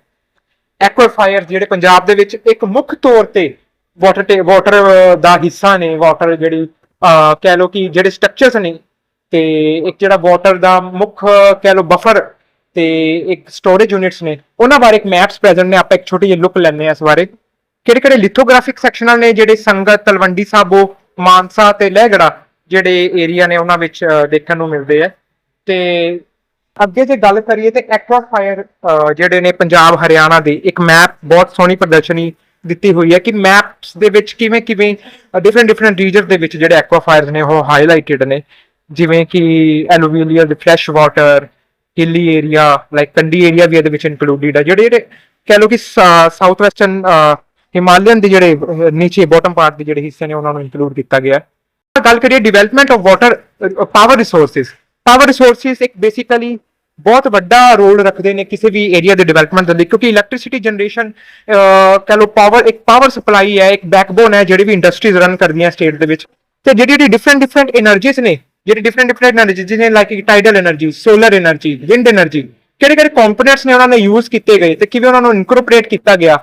ਐਕਵਾਫਾਇਰ ਜਿਹੜੇ ਪੰਜਾਬ ਦੇ ਵਿੱਚ ਇੱਕ ਮੁੱਖ ਤੌਰ ਤੇ ਵਾਟਰ ਵਾਟਰ ਦਾ ਹਿੱਸਾ ਨੇ ਵਾਟਰ ਜਿਹੜੀ ਕਹਿ ਲੋ ਕਿ ਜਿਹੜੇ ਸਟਰਕਚਰਸ ਨੇ, ਤੇ ਇੱਕ ਜਿਹੜਾ ਵਾਟਰ ਦਾ ਮੁੱਖ, ਕਹਿ ਲੋ ਬਫਰ ਤੇ ਇੱਕ ਸਟੋਰੇਜ ਯੂਨਿਟਸ ਨੇ, ਉਹਨਾਂ ਬਾਰੇ ਇੱਕ ਮੈਪਸ ਪ੍ਰੈਜ਼ੈਂਟ ਨੇ, ਆਪਾਂ ਇੱਕ ਛੋਟੀ ਜਿਹੀ ਲੁੱਕ ਲੈਣੇ ਆ ਇਸ ਬਾਰੇ। ਕਿਹੜੇ ਕਿਹੜੇ ਲਿਥੋਗ੍ਰਾਫਿਕ ਸੈਕਸ਼ਨਾਂ ਨੇ ਜਿਹੜੇ ਸੰਗਤ, ਤਲਵੰਡੀ ਸਾਬੋ ਮਾਨਸਾ ਤੇ ਲਹਿਗੜਾ ਜਿਹੜੇ ਏਰੀਆ ਨੇ, ਉਹਨਾਂ ਵਿੱਚ ਦੇਖਣ ਨੂੰ ਮਿਲਦੇ ਆ। ਤੇ ਅੱਗੇ ਜੇ ਗੱਲ ਕਰੀਏ ਤੇ ਐਕਵਾਫਾਇਰ ਜਿਹੜੇ ਨੇ ਪੰਜਾਬ, ਹਰਿਆਣਾ ਦੇ, ਇੱਕ ਮੈਪ ਬਹੁਤ ਸੋਹਣੀ ਪ੍ਰਦਰਸ਼ਨੀ ਦਿੱਤੀ ਹੋਈ ਹੈ ਕਿ ਮੈਪਸ ਦੇ ਵਿੱਚ ਕਿਵੇਂ ਕਿਵੇਂ ਡਿਫਰੈਂਟ ਡਿਫਰੈਂਟ ਰੀਜਨ ਦੇ ਵਿੱਚ ਜਿਹੜੇ ਐਕਵਾਫਾਇਰਸ ਨੇ, ਉਹ ਹਾਈਲਾਈਟਡ ਨੇ। ਜਿਵੇਂ ਕਿ ਐਲੂਵੀਅਲ ਦੇ fresh water hilly area like Kandi area ਵੀ ਇਹਦੇ ਵਿੱਚ ਇਨਕਲੂਡਡ ਹੈ ਜਿਹੜੇ ਜਿਹੜੇ ਕਹਿ ਲਓ ਕਿ ਸਾਊਥ ਵੈਸਟਰਨ ਹਿਮਾਲਯਨ ਦੇ ਜਿਹੜੇ ਨੀਚੇ ਬਾਟਮ ਪਾਰਟ ਦੇ ਜਿਹੜੇ ਹਿੱਸੇ ਨੇ, ਉਹਨਾਂ ਨੂੰ ਇਨਕਲੂਡ ਕੀਤਾ ਗਿਆ। ਹੈ ਗੱਲ ਕਰੀਏ development of water power resources power resources ਇੱਕ ਬੇਸਿਕਲੀ ਬਹੁਤ ਵੱਡਾ ਰੋਲ ਰੱਖਦੇ ਨੇ ਕਿਸੇ ਵੀ ਏਰੀਆ ਦੇ ਡਿਵੈਲਪਮੈਂਟ ਦੇ ਲਈ, ਕਿਉਂਕਿ ਇਲੈਕਟ੍ਰਿਸਿਟੀ ਜਨਰੇਸ਼ਨ ਕਹ ਲੋ ਪਾਵਰ ਇੱਕ ਪਾਵਰ ਸਪਲਾਈ ਹੈ, ਇੱਕ ਬੈਕਬੋਨ ਹੈ ਜਿਹੜੀ ਵੀ ਇੰਡਸਟਰੀਜ਼ ਰਨ ਕਰਦੀਆਂ ਸਟੇਟ ਦੇ ਵਿੱਚ। ਤੇ ਜਿਹੜੀ ਜਿਹੜੀ ਡਿਫਰੈਂਟ ਡਿਫਰੈਂਟ એનર્ਜੀਜ਼ ਨੇ, ਜਿਹੜੀ ਡਿਫਰੈਂਟ ਡਿਫਰੈਂਟ એનર્ਜੀਜ਼ ਜਿਵੇਂ like tidal energy solar energy wind energy ਕਿਹੜੇ ਕਿਹੜੇ ਕੰਪੋਨੈਂਟਸ ਨੇ ਉਹਨਾਂ ਨੇ ਯੂਜ਼ ਕੀਤੇ ਗਏ ਤੇ ਕਿਵੇਂ ਉਹਨਾਂ ਨੂੰ ਇਨਕੋਰਪੋਰੇਟ ਕੀਤਾ ਗਿਆ,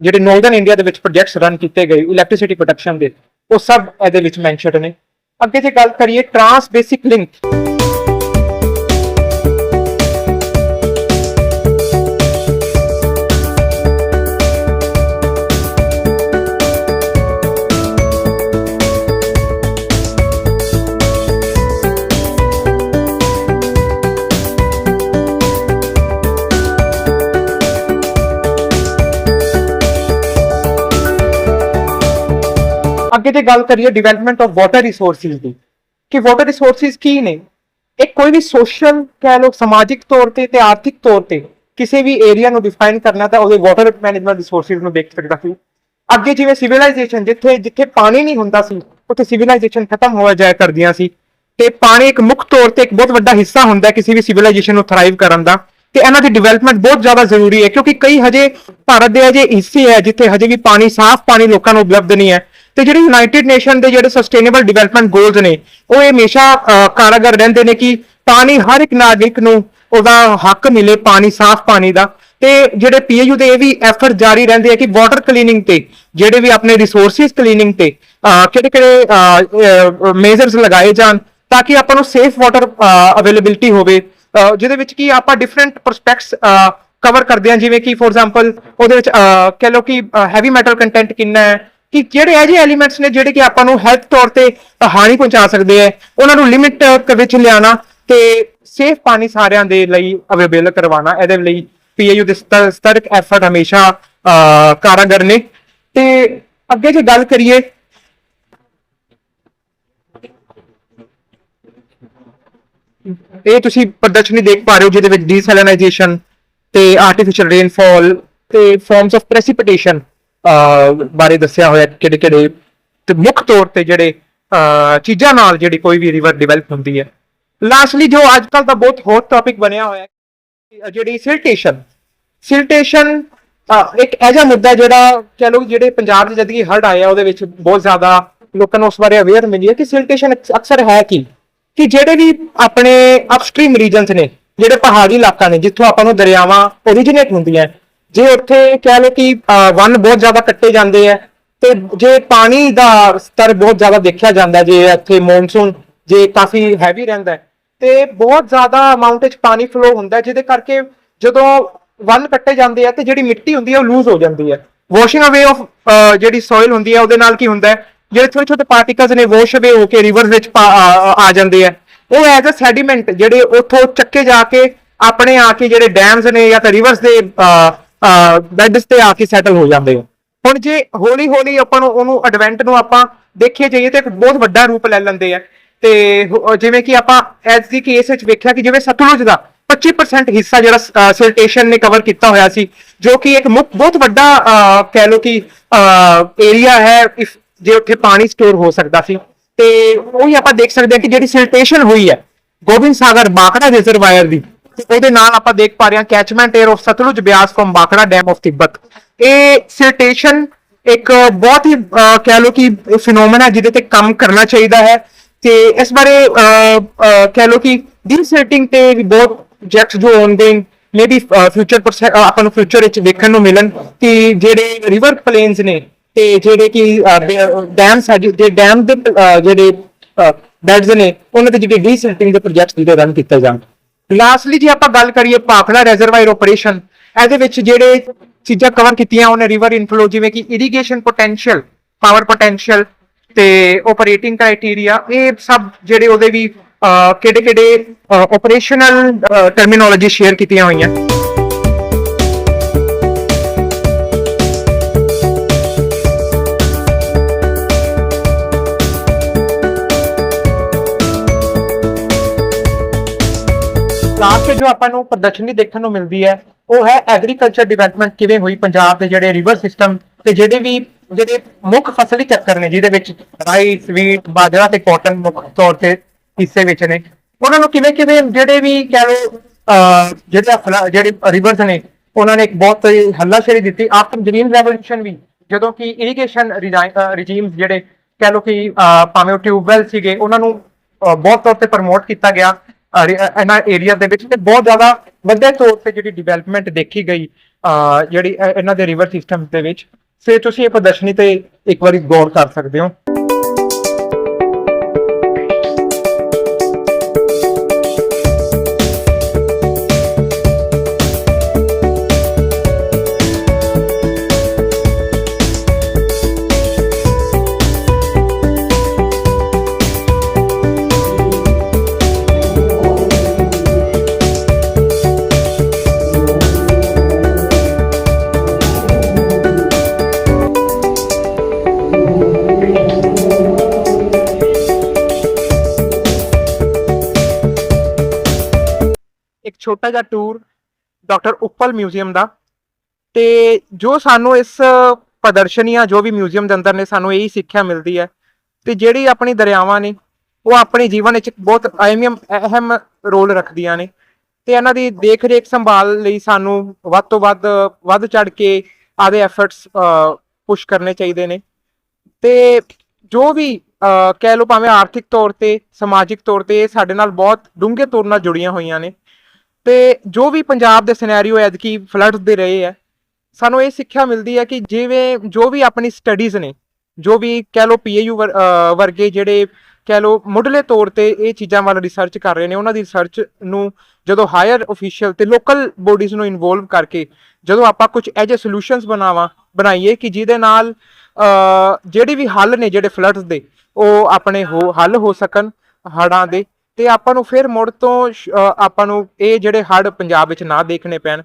ਜਿਹੜੇ ਨਾਰਥਰਨ ਇੰਡੀਆ ਦੇ ਵਿੱਚ ਪ੍ਰੋਜੈਕਟਸ ਰਨ ਕੀਤੇ ਗਏ ਇਲੈਕਟ੍ਰਿਸਿਟੀ ਪ੍ਰੋਡਕਸ਼ਨ ਦੇ, ਉਹ ਸਭ ਇਹਦੇ ਵਿੱਚ ਮੈਂਸ਼ਨਡ ਨੇ। ਅੱਗੇ ਜੇ ਗੱਲ ਕਰੀਏ ਟ੍ਰਾਂਸ ਬੇਸਿਕ ਲਿੰਕ ਅੱਗੇ ਗੱਲ ਕਰੀਏ ਡਿਵੈਲਪਮੈਂਟ ਆਫ ਵਾਟਰ ਰਿਸੋਰਸਿਸ ਦੀ, ਕਿ ਵਾਟਰ ਰਿਸੋਰਸਿਸ ਕੀ ਨੇ? ਇਹ ਕੋਈ ਵੀ ਸੋਸ਼ਲ ਕਹਿ ਲੋ ਸਮਾਜਿਕ ਤੌਰ ਤੇ ਤੇ ਆਰਥਿਕ ਤੌਰ ਤੇ ਕਿਸੇ ਵੀ ਏਰੀਆ ਨੂੰ ਡਿਫਾਈਨ ਕਰਨਾ ਤਾਂ ਉਹਦੇ ਵਾਟਰ ਮੈਨੇਜਮੈਂਟ ਰਿਸੋਰਸਿਸ ਨੂੰ ਦੇਖ ਸਕਦਾ ਸੀ। ਅੱਗੇ ਜਿਵੇਂ ਸਿਵਲਾਈਜੇਸ਼ਨ ਜਿੱਥੇ ਜਿੱਥੇ ਪਾਣੀ ਨਹੀਂ ਹੁੰਦਾ ਸੀ, ਉੱਥੇ ਸਿਵਲਾਈਜੇਸ਼ਨ ਖਤਮ ਹੋ ਜਾਇਆ ਕਰਦੀਆਂ ਸੀ। ਤੇ ਪਾਣੀ ਇੱਕ ਮੁੱਖ ਤੌਰ ਤੇ ਇੱਕ ਬਹੁਤ ਵੱਡਾ ਹਿੱਸਾ ਹੁੰਦਾ ਕਿਸੇ ਵੀ ਸਿਵਲਾਈਜੇਸ਼ਨ ਨੂੰ ਥਰਾਈਵ ਕਰਨ ਦਾ। ਤੇ ਇਹਨਾਂ ਦੀ ਡਿਵੈਲਪਮੈਂਟ ਬਹੁਤ ਜ਼ਿਆਦਾ ਜ਼ਰੂਰੀ ਹੈ, ਕਿਉਂਕਿ ਕਈ ਹਜੇ ਭਾਰਤ ਦੇ ਅਜੇ ਹਿੱਸੇ ਹੈ, ਜਿੱਥੇ ਹਜੇ ਵੀ ਪਾਣੀ, ਸਾਫ਼ ਪਾਣੀ ਲੋਕਾਂ ਨੂੰ ਉਪਲਬਧ ਨਹੀਂ ਹੈ। ਤੇ ਜਿਹੜੇ ਯੂਨਾਈਟਿਡ ਨੇਸ਼ਨ ਦੇ ਜਿਹੜੇ ਸਸਟੇਨੇਬਲ ਡਿਵੈਲਪਮੈਂਟ ਗੋਲਸ ਨੇ ਉਹ ਹਮੇਸ਼ਾ ਅਹ, ਕਾਰਗਰ ਰਹਿੰਦੇ ਨੇ ਕਿ ਪਾਣੀ ਹਰ ਇੱਕ ਨਾਗਰਿਕ ਨੂੰ ਉਹਦਾ ਹੱਕ ਮਿਲੇ ਪਾਣੀ ਸਾਫ਼ ਪਾਣੀ ਦਾ। ਤੇ ਜਿਹੜੇ ਪੀਏਯੂ ਦੇ ਇਹ ਵੀ ਐਫਰਟ ਜਾਰੀ ਰਹਿੰਦੇ ਆ ਕਿ ਵਾਟਰ ਕਲੀਨਿੰਗ ਤੇ ਜਿਹੜੇ ਵੀ ਆਪਣੇ ਰਿਸੋਰਸਿਸ ਕਲੀਨਿੰਗ ਤੇ ਕਿਹੜੇ ਕਿਹੜੇ ਮੇਜਰਸ ਲਗਾਏ ਜਾਣ ਤਾਂ ਕਿ ਆਪਾਂ ਨੂੰ ਸੇਫ ਵਾਟਰ ਅਵੇਲੇਬਿਲਟੀ ਹੋਵੇ। ਜਿਹਦੇ ਵਿੱਚ ਕੀ ਆਪਾਂ ਡਿਫਰੈਂਟ ਪ੍ਰੋਸਪੈਕਟਸ ਕਵਰ ਕਰਦੇ ਹਾਂ ਜਿਵੇਂ ਕਿ ਫੋਰ ਐਗਜ਼ਾਮਪਲ ਉਹਦੇ ਵਿੱਚ ਅਹ, ਕਹਿ ਲਓ ਕਿ ਹੈਵੀ ਮੈਟਲ ਕੰਟੈਂਟ ਕਿੰਨਾ ਹੈ ਕਿ ਕਿਹੜੇ ਇਹੋ ਜਿਹੇ ਐਲੀਮੈਂਟਸ ਨੇ ਜਿਹੜੇ ਕਿ ਆਪਾਂ ਨੂੰ ਹੈਲਥ ਤੌਰ ਤੇ ਹਾਨੀ ਪਹੁੰਚਾ ਸਕਦੇ ਆ ਉਹਨਾਂ ਨੂੰ ਲਿਮਿਟ ਵਿੱਚ ਲਿਆਣਾ ਤੇ ਸੇਫ ਪਾਣੀ ਸਾਰਿਆਂ ਦੇ ਲਈ ਅਵੇਲੇਬਲ ਕਰਵਾਉਣਾ। ਇਹਦੇ ਲਈ ਪੀਏਯੂ ਦੇ ਸਤਰ- ਸਤਰਕ ਐਫਰਟ ਹਮੇਸ਼ਾ ਕਾਰਗਰ ਨੇ। ਤੇ ਅੱਗੇ ਜੇ ਗੱਲ ਕਰੀਏ, ਇਹ ਤੁਸੀਂ ਪ੍ਰਦਰਸ਼ਨੀ ਦੇਖ ਪਾ ਰਹੇ ਹੋ, ਜਿਹਦੇ ਵਿੱਚ ਡੀਸੈਲਿਨਾਈਜੇਸ਼ਨ ਤੇ ਆਰਟੀਫੀਸ਼ੀਅਲ ਰੇਨਫਾਲ ਤੇ ਫਾਰਮਸ ਆਫ ਪ੍ਰੈਸਿਪੀਟੇਸ਼ਨ ਬਾਰੇ ਦੱਸਿਆ ਹੋਇਆ ਕਿਹੜੇ ਕਿਹੜੇ ਤੇ ਮੁੱਖ ਤੌਰ ਤੇ ਜਿਹੜੇ ਚੀਜ਼ਾਂ ਨਾਲ ਜਿਹੜੀ ਕੋਈ ਵੀ ਰਿਵਰ ਡਿਵੈਲਪ ਹੁੰਦੀ ਹੈ। ਲਾਸਟਲੀ ਜੋ ਅੱਜ ਕੱਲ ਦਾ ਬਹੁਤ ਹੌਟ ਟਾਪਿਕ ਬਣਿਆ ਹੋਇਆ ਹੈ ਜਿਹੜੀ ਸਿਲਟੇਸ਼ਨ ਸਿਲਟੇਸ਼ਨ ਇੱਕ ਐਜਾ ਮੁੱਦਾ ਜਿਹੜਾ ਕਹ ਲਓ ਜਿਹੜੇ ਪੰਜਾਬ ਦੇ ਜਦ ਕਿ ਹੜ ਆਇਆ ਉਹਦੇ ਵਿੱਚ ਬਹੁਤ ਜ਼ਿਆਦਾ ਲੋਕਾਂ ਨੂੰ ਉਸ ਬਾਰੇ ਅਵੇਅਰ ਮਿਲੀ ਹੈ ਕਿ ਸਿਲਟੇਸ਼ਨ ਅਕਸਰ ਹੈ ਕੀ? ਕਿ ਜਿਹੜੇ ਵੀ ਆਪਣੇ ਅਪਸਟ੍ਰੀਮ ਰੀਜਨਸ ਨੇ, ਜਿਹੜੇ ਪਹਾੜੀ ਇਲਾਕਾ ਨੇ, ਜਿੱਥੋਂ ਆਪਾਂ ਨੂੰ ਦਰਿਆਵਾਂ ਓਰੀਜਿਨੇਟ ਹੁੰਦੀਆਂ ਜੇ ਉੱਥੇ ਕਹਿ ਲਓ ਕਿ ਅਹ, ਵਨ ਬਹੁਤ ਜ਼ਿਆਦਾ ਕੱਟੇ ਜਾਂਦੇ ਆ ਤੇ ਜੇ ਪਾਣੀ ਦਾ ਸਤਰ ਬਹੁਤ ਜ਼ਿਆਦਾ ਦੇਖਿਆ ਜਾਂਦਾ ਜੇ ਇੱਥੇ ਮੌਨਸੂਨ ਜੇ ਕਾਫੀ ਹੈਵੀ ਰਹਿੰਦਾ ਹੈ, ਤੇ ਬਹੁਤ ਜ਼ਿਆਦਾ ਅਮਾਉਂਟ ਵਿੱਚ ਪਾਣੀ ਫਲੋ ਹੁੰਦਾ ਜਿਹਦੇ ਕਰਕੇ ਜਦੋਂ ਵਨ ਕੱਟੇ ਜਾਂਦੇ ਆ ਤੇ ਜਿਹੜੀ ਮਿੱਟੀ ਹੁੰਦੀ ਹੈ ਉਹ ਲੂਜ਼ ਹੋ ਜਾਂਦੀ ਹੈ ਵਾਸ਼ਿੰਗ ਅਵੇ ਆਫ ਜਿਹੜੀ ਸੋਇਲ ਹੁੰਦੀ ਹੈ ਉਹਦੇ ਨਾਲ ਕੀ ਹੁੰਦਾ ਹੈ ਜਿਹੜੇ ਛੋਟੇ ਛੋਟੇ ਪਾਰਟੀਕਲਸ ਨੇ ਵਾਸ਼ ਅਵੇ ਹੋ ਕੇ ਰਿਵਰਸ ਵਿੱਚ ਪਾ- ਆ ਆ ਜਾਂਦੇ ਆ। ਉਹ ਐਜ਼ ਅ ਸੈਡੀਮੈਂਟ ਜਿਹੜੇ ਉੱਥੋਂ ਚੱਕੇ ਜਾ ਕੇ ਆਪਣੇ ਆ ਕੇ ਜਿਹੜੇ ਡੈਮਸ ਨੇ ਜਾਂ ਤਾਂ ਰਿਵਰਸ ਦੇ ਬੈਡਸ ਤੇ ਆ ਕੇ ਸੈਟਲ ਹੋ ਜਾਂਦੇ ਆ। ਹੁਣ ਜੇ ਹੌਲੀ ਹੌਲੀ ਆਪਾਂ ਨੂੰ ਉਹਨੂੰ ਐਡਵੈਂਟ ਨੂੰ ਆਪਾਂ ਦੇਖੀਏ ਜਾਈਏ ਤੇ ਇੱਕ ਬਹੁਤ ਵੱਡਾ ਰੂਪ ਲੈ ਲੈਂਦੇ ਆ। ਤੇ ਜਿਵੇਂ ਕਿ ਆਪਾਂ ਐਸ ਦੀ ਕੇਸ ਵਿੱਚ ਵੇਖਿਆ ਕਿ ਜਿਵੇਂ ਸਤਲੁਜ ਦਾ 25% ਹਿੱਸਾ ਜਿਹੜਾ ਸਿਲਟੇਸ਼ਨ ਨੇ ਕਵਰ ਕੀਤਾ ਹੋਇਆ ਸੀ, ਜੋ ਕਿ ਇੱਕ ਮੁੱਖ ਬਹੁਤ ਵੱਡਾ ਕਹਿ ਲਓ ਕਿ ਏਰੀਆ ਹੈ if ਜੇ ਉੱਥੇ ਪਾਣੀ ਸਟੋਰ ਹੋ ਸਕਦਾ ਸੀ। ਤੇ ਉਹੀ ਆਪਾਂ ਦੇਖ ਸਕਦੇ ਹਾਂ ਕਿ ਜਿਹੜੀ ਸਿਲਟੇਸ਼ਨ ਹੋਈ ਹੈ, ਗੋਬਿੰਦ ਸਾਗਰ ਬਾਕੜਾ ਰਿਜ਼ਰਵਾਇਰ ਦੀ ਉਹਦੇ ਨਾਲ ਆਪਾਂ ਦੇਖ ਪਾ ਰਹੇ ਹਾਂ catchment area of Sutlej Beas from Bhakra dam of Tibet ਇਹ ਸਿਲਟੇਸ਼ਨ ਇੱਕ ਬਹੁਤ ਹੀ ਕਹਿ ਲਓ ਕਿ ਫਿਨੋਮੇਨਾ ਜਿਹਦੇ ਤੇ ਕੰਮ ਕਰਨਾ ਚਾਹੀਦਾ ਹੈ। ਤੇ ਇਸ ਬਾਰੇ ਕਹਿ ਲਓ ਕਿ ਡੀਸਰਟਿੰਗ ਤੇ ਵੀ ਬਹੁਤ ਪ੍ਰੋਜੈਕਟਸ ਜੋ ਆਉਂਦੇ ਮੇਬੀ ਫਿਊਚਰ ਆਪਾਂ ਨੂੰ ਫਿਊਚਰ ਵਿੱਚ ਵੇਖਣ ਨੂੰ ਮਿਲਣ ਕਿ ਜਿਹੜੇ ਰਿਵਰ ਪਲੇਨਸ ਨੇ ਤੇ ਜਿਹੜੇ ਕਿ ਡੈਮ ਸਾਡੇ ਡੈਮ ਦੇ ਜਿਹੜੇ ਬੈਡਸ ਨੇ, ਉਹਨਾਂ ਤੇ ਜਿਹੜੇ ਡੀਸਰਟਿੰਗ ਦੇ ਪ੍ਰੋਜੈਕਟਸ ਜਿਹੜੇ ਰਨ ਕੀਤੇ ਜਾਣ। ਲਾਸਟਲੀ ਜੇ ਆਪਾਂ ਗੱਲ ਕਰੀਏ ਭਾਖੜਾ ਰਿਜ਼ਰਵਾਇਰ ਆਪਰੇਸ਼ਨ ਇਹਦੇ ਵਿੱਚ ਜਿਹੜੇ ਚੀਜ਼ਾਂ ਕਵਰ ਕੀਤੀਆਂ ਉਹਨੇ ਰਿਵਰ ਇਨਫਲੋ ਜਿਵੇਂ ਕਿ ਇਰੀਗੇਸ਼ਨ ਪੋਟੈਂਸ਼ੀਅਲ ਪਾਵਰ ਪੋਟੈਂਸ਼ੀਅਲ ਤੇ ਆਪਰੇਟਿੰਗ ਕ੍ਰਾਈਟੇਰੀਆ ਇਹ ਸਭ ਜਿਹੜੇ ਉਹਦੇ ਵੀ ਕਿਹੜੇ ਕਿਹੜੇ ਆਪਰੇਸ਼ਨਲ ਟਰਮੀਨੋਲੋਜੀ ਸ਼ੇਅਰ ਕੀਤੀਆਂ ਹੋਈਆਂ। ਲਾਸਟ ਜੋ ਆਪਾਂ ਨੂੰ ਪ੍ਰਦਰਸ਼ਨੀ ਦੇਖਣ ਨੂੰ ਮਿਲਦੀ ਹੈ, ਉਹ ਹੈ ਐਗਰੀਕਲਚਰ ਡਿਵੈਲਪਮੈਂਟ ਕਿਵੇਂ ਹੋਈ ਪੰਜਾਬ ਦੇ ਜਿਹੜੇ ਰਿਵਰ ਸਿਸਟਮ ਤੇ ਜਿਹੜੇ ਵੀ ਜਿਹੜੇ ਮੁੱਖ ਫਸਲੀ ਚੱਕਰ ਨੇ, ਜਿਹਦੇ ਵਿੱਚ ਰਾਈਸ ਵੀਟ ਬਾਜਰਾ ਤੇ ਕਾਟਨ ਮੁੱਖ ਤੌਰ ਤੇ ਹਿੱਸੇ ਵਿੱਚ ਨੇ। ਉਹਨਾਂ ਨੂੰ ਕਿਵੇਂ ਕਿਵੇਂ ਜਿਹੜੇ ਵੀ ਕਹਿ ਲਓ ਜਿਹੜਾ ਜਿਹੜੇ ਰਿਵਰਸ ਨੇ, ਉਹਨਾਂ ਨੇ ਇੱਕ ਬਹੁਤ ਹੱਲਾਸ਼ੇਰੀ ਦਿੱਤੀ। ਆਫਟਰ ਗ੍ਰੀਨ ਰੈਵੋਲੂਸ਼ਨ ਵੀ, ਜਦੋਂ ਕਿ ਇਰੀਗੇਸ਼ਨ ਰਿਜੀਮਸ ਜਿਹੜੇ ਕਹਿ ਲਓ ਕਿ ਭਾਵੇਂ ਉਹ ਟਿਊਬਵੈਲ ਸੀਗੇ, ਉਹਨਾਂ ਨੂੰ ਬਹੁਤ ਤੌਰ ਤੇ ਪ੍ਰਮੋਟ ਕੀਤਾ ਗਿਆ। ਇਹਨਾਂ ਏਰੀਆ ਦੇ ਵਿੱਚ ਤੇ ਬਹੁਤ ਜ਼ਿਆਦਾ ਵੱਡੇ ਤੌਰ ਤੇ ਜਿਹੜੀ ਡਿਵੈਲਪਮੈਂਟ ਦੇਖੀ ਗਈ ਜਿਹੜੀ ਇਹਨਾਂ ਦੇ ਰਿਵਰ ਸਿਸਟਮ ਦੇ ਵਿੱਚ। ਸੇ ਤੁਸੀਂ ਇਹ ਪ੍ਰਦਰਸ਼ਨੀ ਤੇ ਇੱਕ ਵਾਰੀ ਗੌਰ ਕਰ ਸਕਦੇ ਹੋ। ਇੱਕ ਛੋਟਾ ਜਿਹਾ ਟੂਰ ਡਾਕਟਰ ਉੱਪਲ ਮਿਊਜ਼ੀਅਮ ਦਾ। ਤੇ ਜੋ ਸਾਨੂੰ ਇਸ ਪ੍ਰਦਰਸ਼ਨੀਆਂ, ਜੋ ਵੀ ਮਿਊਜ਼ੀਅਮ ਦੇ ਅੰਦਰ ਨੇ, ਸਾਨੂੰ ਇਹੀ ਸਿੱਖਿਆ ਮਿਲਦੀ ਹੈ। ਤੇ ਜਿਹੜੀ ਆਪਣੀ ਦਰਿਆਵਾਂ ਨੇ, ਉਹ ਆਪਣੇ ਜੀਵਨ ਵਿੱਚ ਬਹੁਤ ਅਹਿਮ ਅਹਿਮ ਰੋਲ ਰੱਖਦੀਆਂ ਨੇ। ਤੇ ਇਹਨਾਂ ਦੀ ਦੇਖ ਰੇਖ ਸੰਭਾਲ ਲਈ ਸਾਨੂੰ ਵੱਧ ਤੋਂ ਵੱਧ ਵੱਧ ਚੜ ਕੇ ਆਦੇ ਐਫਰਟਸ ਪੁਸ਼ ਕਰਨੇ ਚਾਹੀਦੇ ਨੇ। ਤੇ ਜੋ ਵੀ ਕਹਿ ਲਓ ਭਾਵੇਂ ਆਰਥਿਕ ਤੌਰ ਤੇ, ਸਮਾਜਿਕ ਤੌਰ ਤੇ ਇਹ ਸਾਡੇ ਨਾਲ ਬਹੁਤ ਡੂੰਘੇ ਤੌਰ ਨਾਲ ਜੁੜੀਆਂ ਹੋਈਆਂ ਨੇ। ਤੇ ਜੋ ਵੀ ਪੰਜਾਬ ਦੇ ਸਿਨੈਰੀਓ ਐਤਕੀ ਫਲੱਡਸ ਦੇ ਰਹੇ ਹੈ, ਸਾਨੂੰ ਇਹ ਸਿੱਖਿਆ ਮਿਲਦੀ ਹੈ ਕਿ ਜਿਵੇਂ ਜੋ ਵੀ ਆਪਣੀ ਸਟੱਡੀਜ਼ ਨੇ, ਜੋ ਵੀ ਕਹਿ ਲਓ ਪੀਏਯੂ ਵਰਗੇ ਜਿਹੜੇ ਕਹਿ ਲਓ ਮੁੱਢਲੇ ਤੌਰ ਤੇ ਇਹ ਚੀਜ਼ਾਂ ਵੱਲ ਰਿਸਰਚ ਕਰ ਰਹੇ ਨੇ, ਉਹਨਾਂ ਦੀ ਰਿਸਰਚ ਨੂੰ ਜਦੋਂ ਹਾਇਰ ਅਫੀਸ਼ੀਅਲ ਤੇ ਲੋਕਲ ਬੋਡੀਜ਼ ਨੂੰ ਇਨਵੋਲਵ ਕਰਕੇ ਜਦੋਂ ਆਪਾਂ ਕੁਝ ਐਜੇ ਸੋਲੂਸ਼ਨਸ ਬਣਾਵਾ, ਬਣਾਈਏ ਕਿ ਜਿਹਦੇ ਨਾਲ ਜਿਹੜੇ ਵੀ ਹੱਲ ਨੇ ਜਿਹੜੇ ਫਲੱਡਸ ਦੇ, ਉਹ ਆਪਣੇ ਹੋ, ਹੱਲ ਹੋ ਸਕਣ ਹੜ੍ਹਾਂ ਦੇ ਤੇ ਆਪਾਂ ਨੂੰ ਫਿਰ ਮੁੜ ਤੋਂ ਆਪਾਂ ਨੂੰ ਇਹ ਜਿਹੜੇ ਹੜ੍ਹ ਪੰਜਾਬ ਵਿੱਚ ਨਾ ਦੇਖਣੇ ਪੈਣ।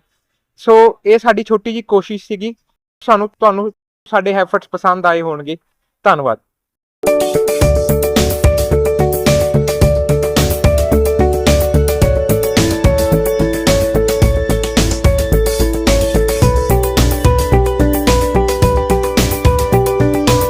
ਸੋ ਇਹ ਸਾਡੀ ਛੋਟੀ ਜੀ ਕੋਸ਼ਿਸ਼ ਸੀਗੀ। ਸਾਨੂੰ, ਤੁਹਾਨੂੰ ਸਾਡੇ ਐਫਰਟਸ ਪਸੰਦ ਆਏ ਹੋਣਗੇ। ਧੰਨਵਾਦ।